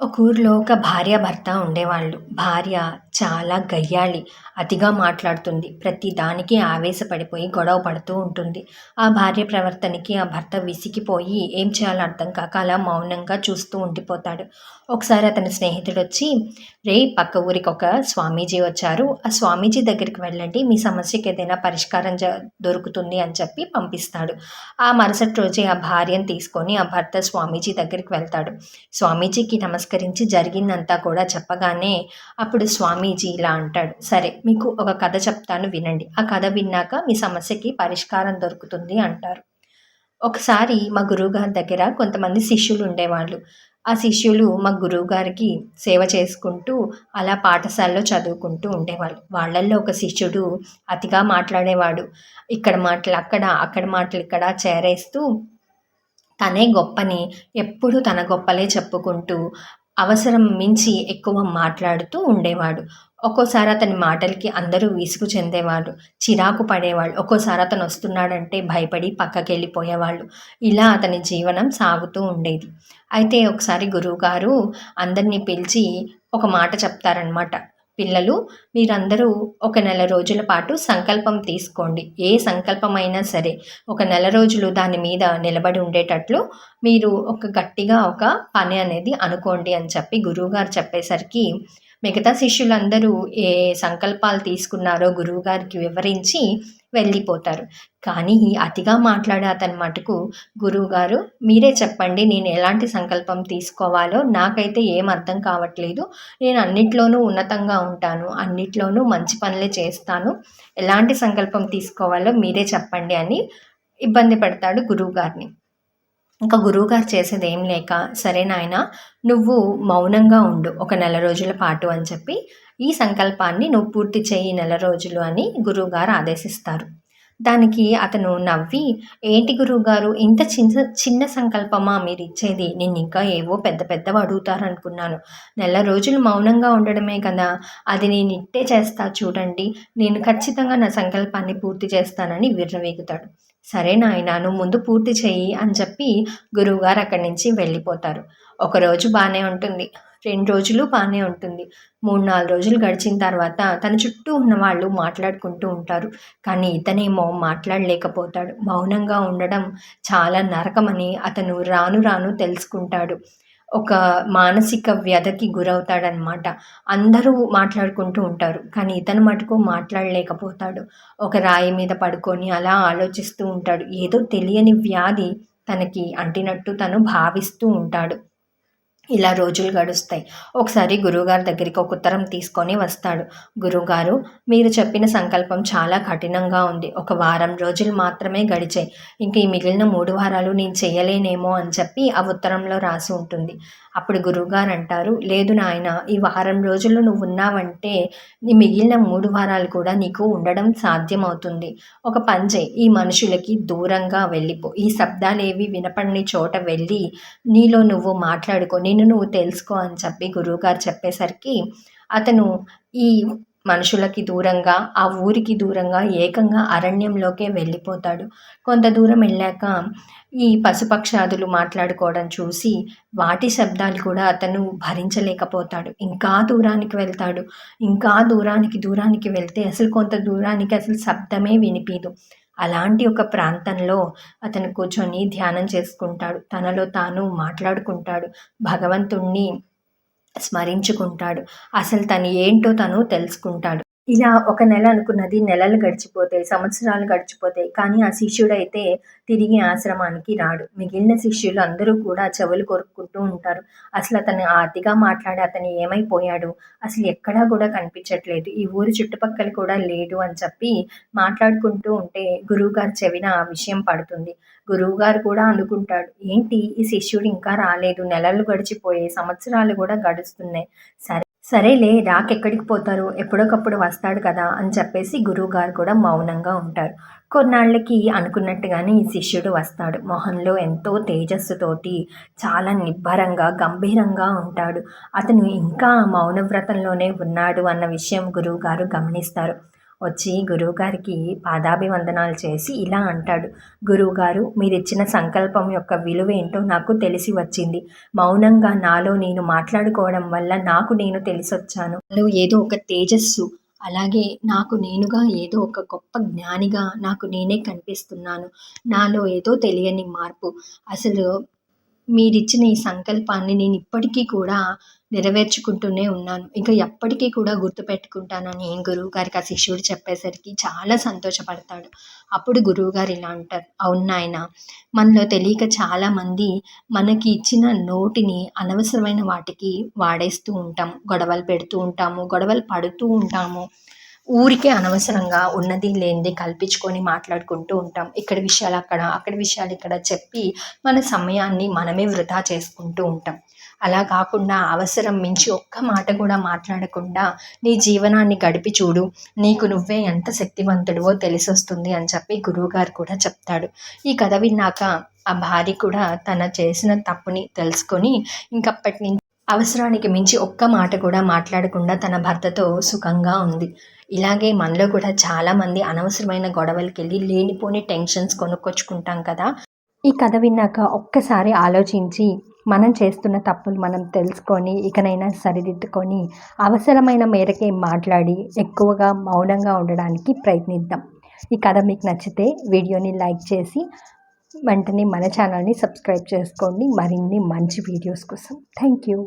ఒక ఊర్లో ఒక భార్య భర్త ఉండేవాళ్ళు. భార్య చాలా గయ్యాళి అతిగా మాట్లాడుతుంది. ప్రతి దానికి ఆవేశపడిపోయి గొడవ పడుతూ ఉంటుంది. ఆ భార్య ప్రవర్తనకి ఆ భర్త విసిగిపోయి ఏం చేయాలో అర్థం కాక అలా మౌనంగా చూస్తూ ఉండిపోతాడు. ఒకసారి అతని స్నేహితుడు వచ్చి రే పక్క ఊరికి ఒక స్వామీజీ వచ్చారు. ఆ స్వామీజీ దగ్గరికి వెళ్ళండి మీ సమస్యకి ఏదైనా పరిష్కారం జ దొరుకుతుంది అని చెప్పి పంపిస్తాడు. ఆ మరుసటి రోజే ఆ భార్యను తీసుకొని ఆ భర్త స్వామీజీ దగ్గరికి వెళ్తాడు. స్వామీజీకి నమస్కరించి జరిగిందంతా కూడా చెప్పగానే అప్పుడు స్వామీజీ ఇలా అంటాడు. సరే మీకు ఒక కథ చెప్తాను వినండి. ఆ కథ విన్నాక మీ సమస్యకి పరిష్కారం దొరుకుతుంది అంటారు. ఒకసారి మా గురువుగారి దగ్గర కొంతమంది శిష్యులు ఉండేవాళ్ళు. ఆ శిష్యులు మా గురువు గారికి సేవ చేసుకుంటూ అలా పాఠశాలలో చదువుకుంటూ ఉండేవాళ్ళు. వాళ్ళల్లో ఒక శిష్యుడు అతిగా మాట్లాడేవాడు. ఇక్కడ మాటలు అక్కడ అక్కడ మాటలు ఇక్కడ చేరేస్తూ తనే గొప్పని ఎప్పుడు తన గొప్పలే చెప్పుకుంటూ అవసరం మించి ఎక్కువ మాట్లాడుతూ ఉండేవాడు. ఒక్కోసారి అతని మాటలకి అందరూ విసుగు చెందేవాళ్ళు చిరాకు పడేవాళ్ళు. ఒక్కోసారి అతను వస్తున్నాడంటే భయపడి పక్కకి వెళ్ళిపోయేవాళ్ళు ఇలా అతని జీవనం సాగుతూ ఉండేది. అయితే ఒకసారి గురువుగారు అందరినీ పిలిచి ఒక మాట చెప్తారనమాట పిల్లలు మీరందరూ ఒక నెల రోజుల పాటు సంకల్పం తీసుకోండి. ఏ సంకల్పమైనా సరే ఒక నెల రోజులు దాని మీద నిలబడి ఉండేటట్లు మీరు ఒక గట్టిగా ఒక పని అనేది అనుకోండి అని చెప్పి గురువుగారు చెప్పేసరికి మిగతా శిష్యులందరూ ఏ సంకల్పాలు తీసుకున్నారో గురువుగారికి వివరించి వెళ్ళిపోతారు. కానీ అతిగా మాట్లాడే అతని మటుకు గురువుగారు మీరే చెప్పండి నేను ఎలాంటి సంకల్పం తీసుకోవాలో? నాకైతే ఏం అర్థం కావట్లేదు. నేను అన్నిట్లోనూ ఉన్నతంగా ఉంటాను అన్నిట్లోనూ మంచి పనులే చేస్తాను. ఎలాంటి సంకల్పం తీసుకోవాలో మీరే చెప్పండి అని ఇబ్బంది పెడతాడు గురువుగారిని ఇంకా గురువుగారు చేసేది ఏం లేక సరే నాయన నువ్వు మౌనంగా ఉండు ఒక నెల రోజుల పాటు అని చెప్పి ఈ సంకల్పాన్ని నువ్వు పూర్తి చేయి నెల రోజులు అని గురువుగారు ఆదేశిస్తారు. దానికి అతను నవ్వి ఏంటి గురువుగారు ఇంత చిన్న చిన్న సంకల్పమా? మీరు ఇచ్చేది నేను ఇంకా ఏవో పెద్ద పెద్దవి అడుగుతారనుకున్నాను. నెల రోజులు మౌనంగా ఉండడమే కదా అది నేను ఇట్టే చేస్తా చూడండి నేను ఖచ్చితంగా నా సంకల్పాన్ని పూర్తి చేస్తానని విర్రవేగుతాడు. సరే నాయన నువ్వు ముందు పూర్తి చెయ్యి అని చెప్పి గురువుగారు అక్కడి నుంచి వెళ్ళిపోతారు. ఒకరోజు బాగానే ఉంటుంది. రెండు రోజులు బాగానే ఉంటుంది. మూడు నాలుగు రోజులు గడిచిన తర్వాత తన చుట్టూ ఉన్న వాళ్ళు మాట్లాడుకుంటూ ఉంటారు. కానీ ఇతనేమో మాట్లాడలేకపోతాడు. మౌనంగా ఉండడం చాలా నరకమని అతను రాను రాను తెలుసుకుంటాడు. ఒక మానసిక వ్యధకి గురవుతాడనమాట అందరూ మాట్లాడుకుంటూ ఉంటారు. కానీ ఇతను మటుకు మాట్లాడలేకపోతాడు. ఒక రాయి మీద పడుకొని అలా ఆలోచిస్తూ ఉంటాడు. ఏదో తెలియని వ్యాధి తనకి అంటినట్టు తను భావిస్తూ ఉంటాడు. ఇలా రోజులు గడుస్తాయి. ఒకసారి గురువుగారి దగ్గరికి ఒక ఉత్తరం తీసుకొని వస్తాడు. గురువుగారు మీరు చెప్పిన సంకల్పం చాలా కఠినంగా ఉంది. ఒక వారం రోజులు మాత్రమే గడిచాయి. ఇంక ఈ మిగిలిన మూడు వారాలు నేను చేయలేనేమో అని చెప్పి ఆ ఉత్తరంలో రాసి ఉంటుంది. అప్పుడు గురువుగారు అంటారు లేదు నాయన ఈ వారం రోజులు నువ్వు ఉన్నావంటే నీ మిగిలిన మూడు వారాలు కూడా నీకు ఉండడం సాధ్యమవుతుంది. ఒక పంచే ఈ మనుషులకి దూరంగా వెళ్ళిపో. ఈ శబ్దాలేవి వినపడని చోట వెళ్ళి నీలో నువ్వు మాట్లాడుకొని నేను నువ్వు తెలుసుకో అని చెప్పి గురువుగారు చెప్పేసరికి అతను ఈ మనుషులకి దూరంగా ఆ ఊరికి దూరంగా ఏకంగా అరణ్యంలోకే వెళ్ళిపోతాడు. కొంత దూరం వెళ్ళాక ఈ పశుపక్షాదులు మాట్లాడుకోవడం చూసి వాటి శబ్దాలు కూడా అతను భరించలేకపోతాడు. ఇంకా దూరానికి వెళ్తాడు. ఇంకా దూరానికి దూరానికి వెళ్తే అసలు కొంత దూరానికి అసలు శబ్దమే వినిపించదు అలాంటి ఒక ప్రాంతంలో అతను కూర్చొని ధ్యానం చేసుకుంటాడు. తనలో తాను మాట్లాడుకుంటాడు. భగవంతుణ్ణి స్మరించుకుంటాడు. అసలు తను ఏంటో తను తెలుసుకుంటాడు. ఇలా ఒక నెల అనుకున్నది నెలలు గడిచిపోతాయి సంవత్సరాలు గడిచిపోతాయి. కానీ ఆ శిష్యుడైతే తిరిగి ఆశ్రమానికి రాడు. మిగిలిన శిష్యులు అందరూ కూడా చెవులు కొరుక్కుంటూ ఉంటారు. అసలు అతను అతిగా మాట్లాడి అతను ఏమైపోయాడు? అసలు ఎక్కడా కూడా కనిపించట్లేదు. ఈ ఊరు చుట్టుపక్కల కూడా లేడు అని చెప్పి మాట్లాడుకుంటూ ఉంటే గురువుగారు చెవిన ఆ విషయం పడుతుంది. గురువుగారు కూడా అనుకుంటాడు ఏంటి? ఈ శిష్యుడు ఇంకా రాలేదు. నెలలు గడిచిపోయాయి. సంవత్సరాలు కూడా గడుస్తున్నాయి. సరే సరేలే రాకెక్కడికి పోతారు? ఎప్పుడొకప్పుడు వస్తాడు కదా అని చెప్పేసి గురువుగారు కూడా మౌనంగా ఉంటారు. కొన్నాళ్ళకి అనుకున్నట్టుగానే ఈ శిష్యుడు వస్తాడు. మొహంలో ఎంతో తేజస్సుతోటి చాలా నిబ్బరంగా గంభీరంగా ఉంటాడు. అతను ఇంకా మౌనవ్రతంలోనే ఉన్నాడు అన్న విషయం గురువుగారు గమనిస్తారు. వచ్చి గురువుగారికి పాదాభివందనాలు చేసి ఇలా అంటాడు. గురువుగారు మీరిచ్చిన సంకల్పం యొక్క విలువ ఏంటో నాకు తెలిసి వచ్చింది. మౌనంగా నాలో నేను మాట్లాడుకోవడం వల్ల నాకు నేను తెలిసొచ్చాను. ఏదో ఒక తేజస్సు అలాగే నాకు నేనుగా ఏదో ఒక గొప్ప జ్ఞానిగా నాకు నేనే కనిపిస్తున్నాను. నాలో ఏదో తెలియని మార్పు. అసలు మీరిచ్చిన ఈ సంకల్పాన్ని నేను ఇప్పటికీ కూడా నెరవేర్చుకుంటూనే ఉన్నాను. ఇంకా ఎప్పటికీ కూడా గుర్తుపెట్టుకుంటానని గురువు గారికి ఆ శిష్యుడు చెప్పేసరికి చాలా సంతోషపడతాడు. అప్పుడు గురువుగారు ఇలా అంటారు. అవును నాయన మనలో తెలియక చాలామంది మనకి ఇచ్చిన నోటిని అనవసరమైన వాటికి వాడేస్తూ ఉంటాం గొడవలు పెడుతూ ఉంటాము గొడవలు పడుతూ ఉంటాము. ఊరికే అనవసరంగా ఉన్నది లేనిది కల్పించుకొని మాట్లాడుకుంటూ ఉంటాం. ఇక్కడ విషయాలు అక్కడ అక్కడ విషయాలు ఇక్కడ చెప్పి మన సమయాన్ని మనమే వృధా చేసుకుంటూ ఉంటాం. అలా కాకుండా అవసరం మించి ఒక్క మాట కూడా మాట్లాడకుండా నీ జీవనాన్ని గడిపి చూడు. నీకు నువ్వే ఎంత శక్తివంతుడివో తెలిసొస్తుంది అని చెప్పి గురువుగారు కూడా చెప్తాడు. ఈ కథ విన్నాక ఆ భార్య కూడా తన చేసిన తప్పుని తెలుసుకొని ఇంకప్పటి నుంచి అవసరానికి మించి ఒక్క మాట కూడా మాట్లాడకుండా తన భర్తతో సుఖంగా ఉంది. ఇలాగే మనలో కూడా చాలామంది అనవసరమైన గొడవలకి వెళ్ళి లేనిపోని టెన్షన్స్ కొనుక్కొచ్చుకుంటాం కదా. ఈ కథ విన్నాక ఒక్కసారి ఆలోచించి మనం చేస్తున్న తప్పులు మనం తెలుసుకొని ఇకనైనా సరిదిద్దుకొని అవసరమైన మేరకే మాట్లాడి ఎక్కువగా మౌనంగా ఉండడానికి ప్రయత్నిద్దాం. ఈ కథ మీకు నచ్చితే వీడియోని లైక్ చేసి వెంటనే మన ఛానల్ని సబ్స్క్రైబ్ చేసుకోండి. మరిన్ని మంచి వీడియోస్ కోసం థ్యాంక్ యూ.